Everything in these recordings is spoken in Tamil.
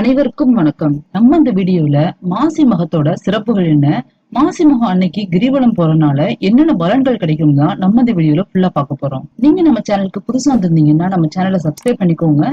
அனைவருக்கும் வணக்கம். நம்ம இந்த வீடியோல மாசி மகத்தோட சிறப்புகள் என்ன? மாசி மகம் அன்னைக்கு கிரிவலம் போறதுனால என்னென்ன பலன்கள் கிடைக்கும் தான் நம்ம இந்த வீடியோல ஃபுல்லா பார்க்க போறோம். நீங்க நம்ம சேனலுக்கு புதுசா வந்திருந்தீங்கன்னா நம்ம சேனலை சப்ஸ்கிரைப் பண்ணிக்கோங்க.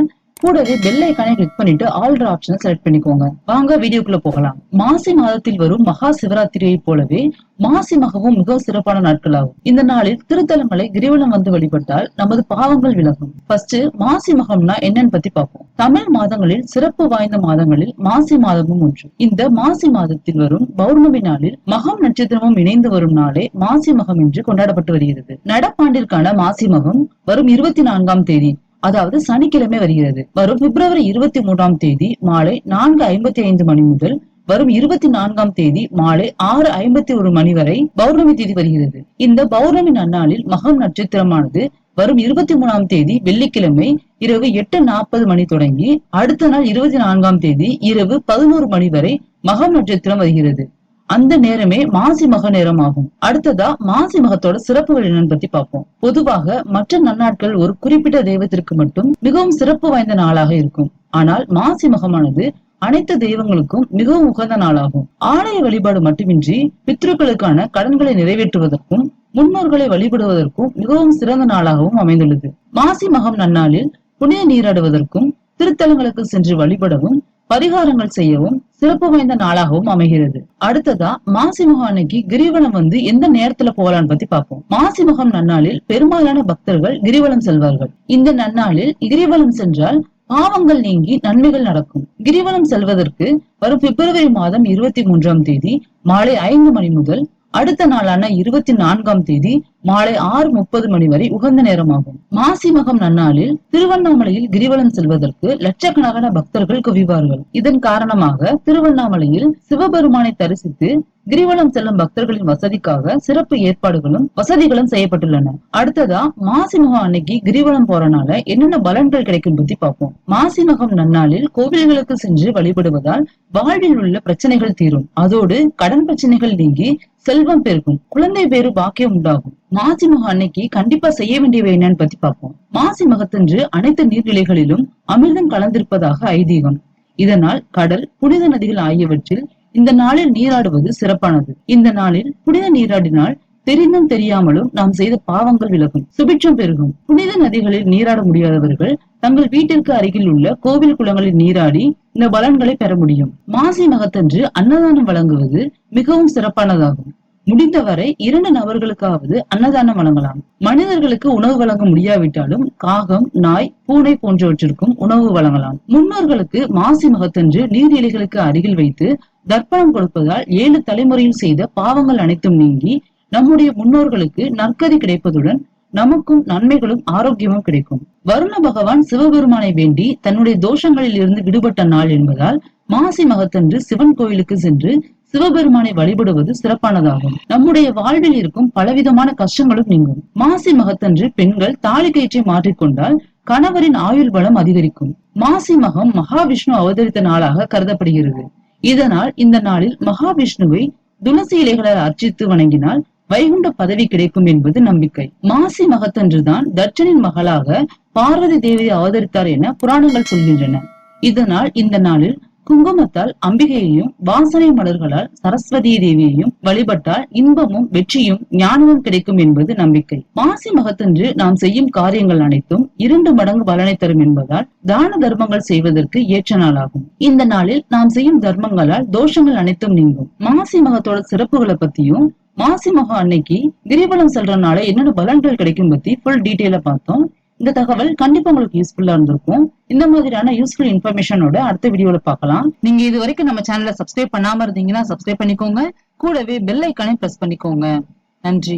கூடவே பெல் ஐக்கானை கிளிக் பண்ணிட்டு ஆல்ட்ரு ஆப்ஷனை செலக்ட் பண்ணிக்கோங்க. வாங்க வீடியோக்குள்ள போகலாம். மாசி மாதத்தில் வரும் மகா சிவராத்திரியை போலவே மாசி மகவும் மிக சிறப்பான நாட்களாகும். இந்த நாளில் திருத்தலங்களை கிரிவலம் வந்து வழிபட்டால் நமது பாவங்கள் விலகும். ஃபர்ஸ்ட் மாசி மகம்னா என்னன்னு பத்தி பார்ப்போம். தமிழ் மாதங்களில் சிறப்பு வாய்ந்த மாதங்களில் மாசி மாதமும் ஒன்று. இந்த மாசி மாதத்தில் வரும் பௌர்ணமி நாளில் மகம் நட்சத்திரமும் இணைந்து வரும் நாளே மாசி மகம் என்று கொண்டாடப்பட்டு வருகிறது. நடப்பாண்டிற்கான மாசி மகம் வரும் இருபத்தி நான்காம் தேதி. அதாவது சனிக்கிழமை வருகிறது. வரும் பிப்ரவரி இருபத்தி மூன்றாம் தேதி மாலை நான்கு ஐம்பத்தி ஐந்து மணி முதல் வரும் இருபத்தி நான்காம் தேதி மாலை ஆறு ஐம்பத்தி ஒரு மணி வரை பௌர்ணமி தேதி வருகிறது. இந்த பௌர்ணமி நன்னாளில் மகம் நட்சத்திரமானது வரும் இருபத்தி மூணாம் தேதி வெள்ளிக்கிழமை இரவு எட்டு நாற்பது மணி தொடங்கி அடுத்த நாள் இருபத்தி நான்காம் தேதி இரவு பதினோரு மணி வரை மகம் நட்சத்திரம் வருகிறது. அந்த நேரமே மாசி மக நேரம் ஆகும் அடுத்ததா மாசி மகத்தோட சிறப்புகள் என்னன்னு பத்தி பார்ப்போம். பொதுவாக மற்ற நன்னாட்கள் ஒரு குறிப்பிட்ட தெய்வத்திற்கு மட்டும் மிகவும் சிறப்பு வாய்ந்த நாளாக இருக்கும். ஆனால் மாசி மகமானது அனைத்து தெய்வங்களுக்கும் மிகவும் உகந்த நாளாகும். ஆலய வழிபாடு மட்டுமின்றி பித்ருக்களுக்கான கடன்களை நிறைவேற்றுவதற்கும் முன்னோர்களை வழிபடுவதற்கும் மிகவும் சிறந்த நாளாகவும் அமைந்துள்ளது. மாசி மகம் நன்னாளில் புனித நீராடுவதற்கும் திருத்தலங்களுக்கு சென்று வழிபடவும் பரிகாரங்கள் செய்யவும் சிறப்பு வாய்ந்த நாளாகவும் அமைகிறது. அடுத்ததா மாசி முகம் அன்னைக்கு கிரிவலம் வந்து எந்த நேரத்துல போகலான்னு பத்தி பார்ப்போம். மாசி முகம் நன்னாளில் பெரும்பாலான பக்தர்கள் கிரிவலம் செல்வார்கள். இந்த நன்னாளில் கிரிவலம் சென்றால் பாவங்கள் நீங்கி நன்மைகள் நடக்கும். கிரிவலம் செல்வதற்கு வரும் பிப்ரவரி மாதம் இருபத்தி மூன்றாம் தேதி மாலை ஐந்து மணி முதல் அடுத்த நாளான இருபத்தி நான்காம் தேதி மாலை ஆறு முப்பது மணி வரை உகந்த நேரமாகும். மாசி மகம் நன்னாளில் திருவண்ணாமலையில் கிரிவலம் செல்வதற்கு லட்சக்கணக்கான பக்தர்கள் குவிவார்கள். இதன் காரணமாக திருவண்ணாமலையில் சிவபெருமானை தரிசித்து கிரிவலம் செல்லும் பக்தர்களின் வசதிக்காக சிறப்பு ஏற்பாடுகளும் வசதிகளும் செய்யப்பட்டுள்ளன. அடுத்ததா மாசி மகம் அன்னைக்கு கிரிவலம் போறனால என்னென்ன பலன்கள் கிடைக்கும் பத்தி பார்ப்போம். மாசி மகம் நன்னாளில் கோவில்களுக்கு சென்று வழிபடுவதால் வாழ்வில் உள்ள பிரச்சனைகள் தீரும். அதோடு கடன் பிரச்சனைகள் நீங்கி செல்வம் பெருகும். குழந்தை பேரு பாக்கியம் உண்டாகும். மாசி மகம் அன்னைக்கு கண்டிப்பா செய்ய வேண்டியவை என்னன்னு பத்தி பார்ப்போம். மாசி மகத்தன்று அனைத்து நீர்நிலைகளிலும் அமிர்தம் கலந்திருப்பதாக ஐதீகம். இதனால் கடல் புனித நதிகள் ஆகியவற்றில் இந்த நாளில் நீராடுவது சிறப்பானது. இந்த நாளில் புனித நீராடினால் தெரிந்தும் தெரியாமலும் நாம் செய்த பாவங்கள் விலகும் சுபிட்சம் பெருகும். புனித நதிகளில் நீராட முடியாதவர்கள் தங்கள் வீட்டிற்கு அருகில் உள்ள கோவில் குளங்களில் நீராடி இந்த பலன்களை பெற முடியும். மாசி மகத்தன்று அன்னதானம் வழங்குவது மிகவும் சிறப்பானதாகும். முடிந்தவரை இரண்டு நபர்களுக்காவது அன்னதானம் வழங்கலாம். மனிதர்களுக்கு உணவு வழங்க முடியாவிட்டாலும் காகம் நாய் பூனை போன்றவற்றிற்கும் உணவு வழங்கலாம். முன்னோர்களுக்கு மாசி மகத்தன்று நீர்நிலைகளுக்கு அருகில் வைத்து தர்ப்பணம் கொடுப்பதால் ஏழு தலைமுறையில் செய்த பாவங்கள் அனைத்தும் நீங்கி நம்முடைய முன்னோர்களுக்கு நற்கதி கிடைப்பதுடன் நமக்கும் நன்மைகளும் ஆரோக்கியமும் கிடைக்கும். வருண பகவான் சிவபெருமானை வேண்டி தன்னுடைய தோஷங்களில் இருந்து விடுபட்ட நாள் என்பதால் மாசி மகத்தன்று சிவன் கோயிலுக்கு சென்று சிவபெருமானை வழிபடுவது சிறப்பானதாகும். நம்முடைய வாழ்வில் இருக்கும் பலவிதமான கஷ்டங்களும் நீங்கும். மாசி மகத்தன்று பெண்கள் தாலி கயிற்றை மாற்றிக்கொண்டால் கணவரின் ஆயுள் பலம் அதிகரிக்கும். மாசி மகம் மகாவிஷ்ணு அவதரித்த நாளாக கருதப்படுகிறது. இதனால் இந்த நாளில் மகாவிஷ்ணுவை துளசி இலைகளால் அர்ச்சித்து வணங்கினால் வைகுண்ட பதவி கிடைக்கும் என்பது நம்பிக்கை. மாசி மகத்தன்றுதான் தட்சனின் மகளாக பார்வதி தேவியை அவதரித்தார் என புராணங்கள் சொல்கின்றன. இதனால் இந்த நாளில் குங்குமத்தால் அம்பிகையையும் வாசனை மலர்களால் சரஸ்வதி தேவியையும் வழிபட்டால் இன்பமும் வெற்றியும் ஞானமும் கிடைக்கும் என்பது நம்பிக்கை. மாசி மகத்தன்று நாம் செய்யும் காரியங்கள் அனைத்தும் இரண்டு மடங்கு பலனை தரும் என்பதால் தான தர்மங்கள் செய்வதற்கு ஏற்ற நாளாகும். இந்த நாளில் நாம் செய்யும் தர்மங்களால் தோஷங்கள் அனைத்தும் நீங்கும். மாசி மகத்தோட சிறப்புகளை பத்தியும் மாசி மகம் அன்னைக்கு கிரிவலம் நாள என்னென்ன பலன்கள் கிடைக்கும் பத்தி ஃபுல் டீட்டெயில பார்த்தோம். இந்த தகவல் கண்டிப்பா உங்களுக்கு யூஸ்ஃபுல்லா இருந்திருக்கும். இந்த மாதிரியான யூஸ்ஃபுல் இன்ஃபர்மேஷனோட அடுத்த வீடியோல பார்க்கலாம். நீங்க இது வரைக்கும் நம்ம சேனலை சப்ஸ்கிரைப் பண்ணாம இருந்தீங்கன்னா சப்ஸ்கிரைப் பண்ணிக்கோங்க. கூடவே பெல் ஐக்கானையும் பிரஸ் பண்ணிக்கோங்க. நன்றி.